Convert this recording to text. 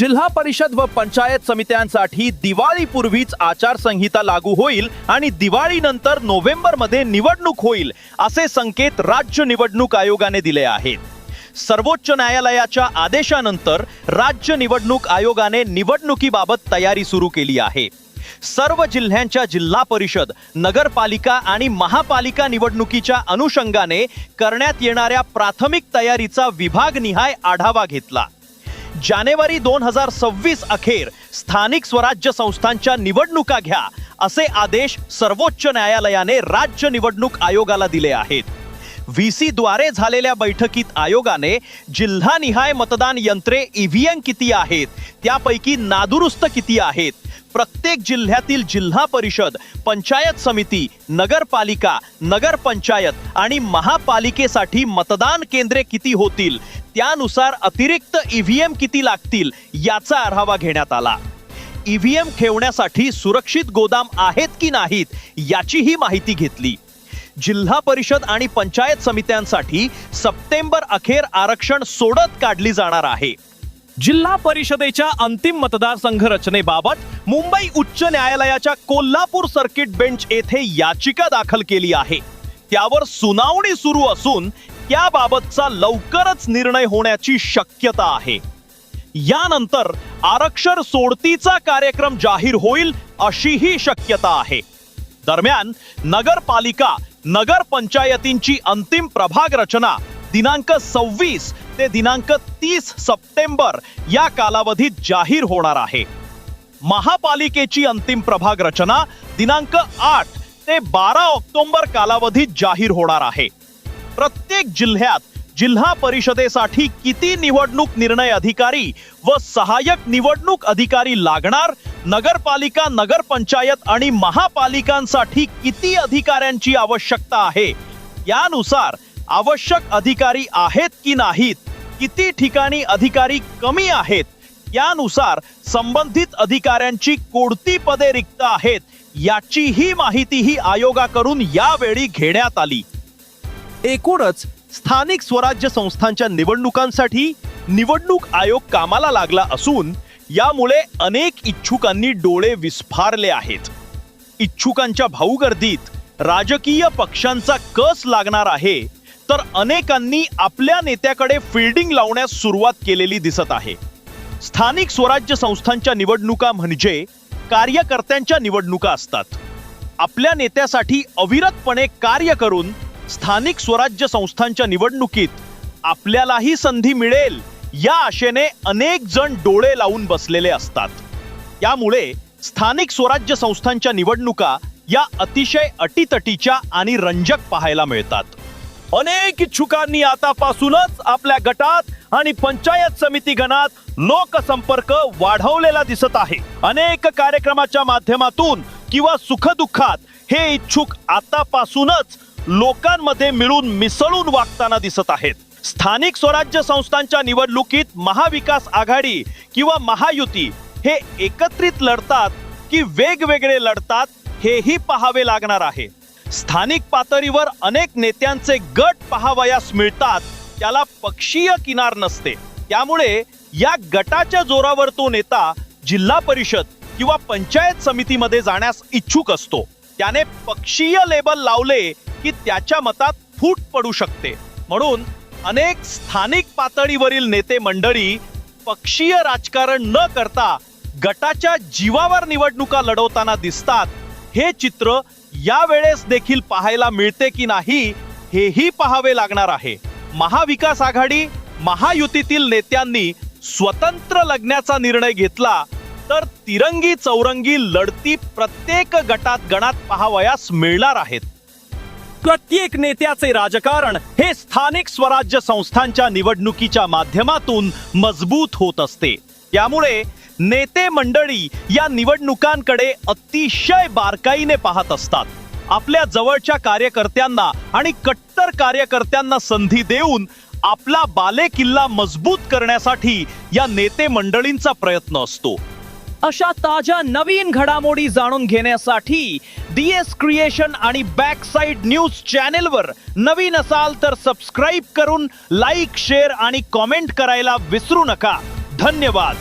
जिल्हा परिषद व पंचायत समित्यांसाठी दिवाळीपूर्वीच आचारसंहिता लागू होईल आणि दिवाळीनंतर नोव्हेंबरमध्ये निवडणूक होईल असे संकेत राज्य निवडणूक आयोगाने दिले आहेत. सर्वोच्च न्यायालयाच्या आदेशानंतर राज्य निवडणूक आयोगाने निवडणुकीबाबत तयारी सुरू केली आहे. सर्व जिल्ह्यांच्या जिल्हा परिषद नगरपालिका आणि महापालिका निवडणुकीच्या अनुषंगाने करण्यात येणाऱ्या प्राथमिक तयारीचा विभागनिहाय आढावा घेतला. जानेवारी दोन हजार सव्वीस अखेर स्थानिक स्वराज्य संस्थांच्या निवडणुका घ्या असे आदेश सर्वोच्च न्यायालयाने राज्य निवडणूक आयोगाला दिले आहेत. व्ही सी द्वारे झालेल्या बैठकीत आयोगाने जिल्हानिहाय मतदान यंत्रे ईव्हीएम किती आहेत त्यापैकी नादुरुस्त किती आहेत प्रत्येक जिल्ह्यातील जिल्हा परिषद पंचायत समिती नगरपालिका नगरपंचायत आणि महापालिकेसाठी मतदान केंद्रे किती होतील? त्यानुसार अतिरिक्त ईव्हीएम किती लागतील? याचा आढावा घेण्यात आला. ईव्हीएम ठेवण्यासाठी सुरक्षित गोदाम आहेत की नाहीत याचीही माहिती घेतली. जिल्हा परिषद आणि पंचायत समित्यांसाठी सप्टेंबर अखेर आरक्षण सोडत काढली जाणार आहे. जिल्हा परिषदेच्या अंतिम मतदारसंघ रचनेबाबत मुंबई उच्च न्यायालयाच्या कोल्हापूर सर्किट बेंच येथे याचिका दाखल केली आहे. त्यावर सुनावणी सुरू असून त्याबाबतचा लवकरच निर्णय होण्याची शक्यता आहे. यानंतर आरक्षण सोडतीचा कार्यक्रम जाहीर होईल अशीही शक्यता आहे. दरम्यान नगरपालिका नगरपंचायतींची अंतिम प्रभाग रचना दिनांक सव्वीस ते दिनांक तीस सप्टेंबर या कालावधीत जाहीर होणार आहे. महापालिकेची अंतिम प्रभाग रचना दिनांक आठ ते बारा ऑक्टोबर कालावधीत जाहीर होणार आहे. प्रत्येक जिल्ह्यात जिल्हा परिषदेसाठी किती निवडणूक निर्णय अधिकारी व सहाय्यक निवडणूक अधिकारी लागणार नगरपालिका नगरपंचायत आणि महापालिकांसाठी किती अधिकाऱ्यांची आवश्यकता आहे यानुसार आवश्यक अधिकारी आहेत की नाहीत किती ठिकाणी अधिकारी कमी आहेत यानुसार संबंधित अधिकाऱ्यांची कोणती पदे रिक्त आहेत याचीही माहितीही आयोगाकडून यावेळी घेण्यात आली. एकूणच स्थानिक स्वराज्य संस्थांच्या निवडणुकांसाठी निवडणूक आयोग कामाला लागला असून यामुळे अनेक इच्छुकांनी डोळे विस्फारले आहेत. इच्छुकांच्या भाऊगर्दीत राजकीय पक्षांचा कस लागणार आहे तर अनेकांनी आपल्या नेत्याकडे फिल्डिंग लावण्यास सुरुवात केलेली दिसत आहे. स्थानिक स्वराज्य संस्थांच्या निवडणुका म्हणजे कार्यकर्त्यांच्या निवडणुका असतात. आपल्या नेत्यासाठी अविरतपणे कार्य करून स्थानिक स्वराज्य संस्थांच्या निवडणुकीत आपल्यालाही संधी मिळेल या आशेने अनेक जण डोळे लावून बसलेले असतात. यामुळे स्थानिक स्वराज्य संस्थांच्या निवडणुका या अतिशय अटीतटीच्या आणि रंजक पाहायला मिळतात. अनेक इच्छुकांनी आतापासूनच आपल्या गटात आणि पंचायत समिती गणात लोकसंपर्क वाढवलेला दिसत आहे. अनेक कार्यक्रमाच्या माध्यमातून किंवा सुखदुःखात हे इच्छुक आतापासूनच लोकांमध्ये मिळून मिसळून वागताना दिसत आहेत. स्थानिक स्वराज्य संस्थांच्या निवडणुकीत महाविकास आघाडी किंवा महायुती हे एकत्रित लढतात की वेगवेगळे लढतात हेही पाहावे लागणार आहे. स्थानिक पातळीवर अनेक नेत्यांचे गट पहावयास मिळतात. त्याला पक्षीय किनार नसते. त्यामुळे या गटाच्या जोरावर तो नेता जिल्हा परिषद किंवा पंचायत समितीमध्ये जाण्यास इच्छुक असतो. त्याने पक्षीय लेबल लावले की त्याच्या मतात फूट पडू शकते. म्हणून अनेक स्थानिक पातळीवरील नेते मंडळी पक्षीय राजकारण न करता गटाच्या जीवावर निवडणुका लढवताना दिसतात हे चित्र यावेळेस देखील पाहायला मिळते की नाही हेही पाहावे लागणार आहे. महाविकास आघाडी महायुतीतील नेत्यांनी स्वतंत्र लढण्याचा निर्णय घेतला तर तिरंगी चौरंगी लढती प्रत्येक गटात गणात पाहावयास मिळणार आहेत. प्रत्येक नेत्याचे राजकारण हे स्थानिक स्वराज्य संस्थांच्या निवडणुकीच्या माध्यमातून मजबूत होत असते. त्यामुळे नेते मंडळी या निवडणुकांकडे अतिशय बारकाईने पाहत असतात. आपल्या जवळच्या कार्यकर्त्यांना आणि कट्टर कार्यकर्त्यांना संधी देऊन आपला बालेकिल्ला मजबूत करण्यासाठी या नेते मंडळींचा प्रयत्न असतो. अशा ताज्या नवीन घडामोडी जाणून घेण्यासाठी डी एस क्रिएशन आणि बॅक साईड न्यूज चॅनेलवर नवीन असाल तर सबस्क्राईब करून लाईक शेअर आणि कॉमेंट करायला विसरू नका. धन्यवाद.